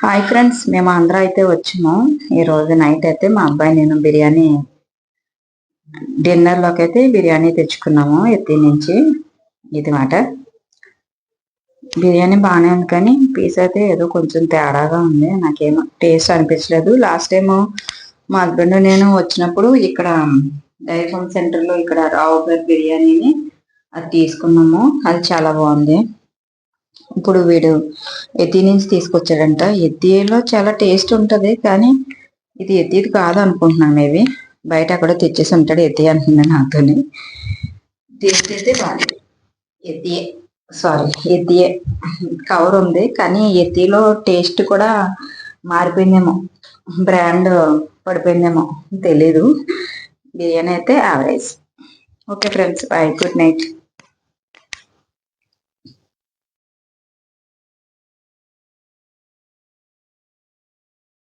Hi friends మేము అందరూ అయితే వచ్చాము. ఈరోజు నైట్ అయితే మా అబ్బాయి నేను బిర్యానీ డిన్నర్లోకి అయితే బిర్యానీ తెచ్చుకున్నాము ఎత్తి నుంచి. ఇది మాట. బిర్యానీ బాగానే ఉంది కానీ పీస్ అయితే ఏదో కొంచెం తేడాగా ఉంది. నాకేమో టేస్ట్ అనిపించలేదు. లాస్ట్ టైం మా హస్బెండ్ నేను వచ్చినప్పుడు ఇక్కడ డైరీ ఫార్మ్ సెంటర్లో ఇక్కడ రావు గారి బిర్యానీని అది తీసుకున్నాము. అది చాలా బాగుంది. ఇప్పుడు వీడు ఎద్దీ నుంచి తీసుకొచ్చాడంట. ఎద్దీలో చాలా టేస్ట్ ఉంటుంది కానీ ఇది ఎద్దీది కాదు అనుకుంటున్నాను మేబీ బయట అక్కడ తెచ్చేసి ఉంటాడు ఎద్ది అంటున్నాను నాతోని. టేస్ట్ బాగాలేదు సారీ ఎద్దియే కవర్ ఉంది కానీ ఎద్దీలో టేస్ట్ కూడా మారిపోయిందేమో. బ్రాండ్ పడిపోయిందేమో తెలీదు. బిర్యానీ అయితే average okay friends bye good night.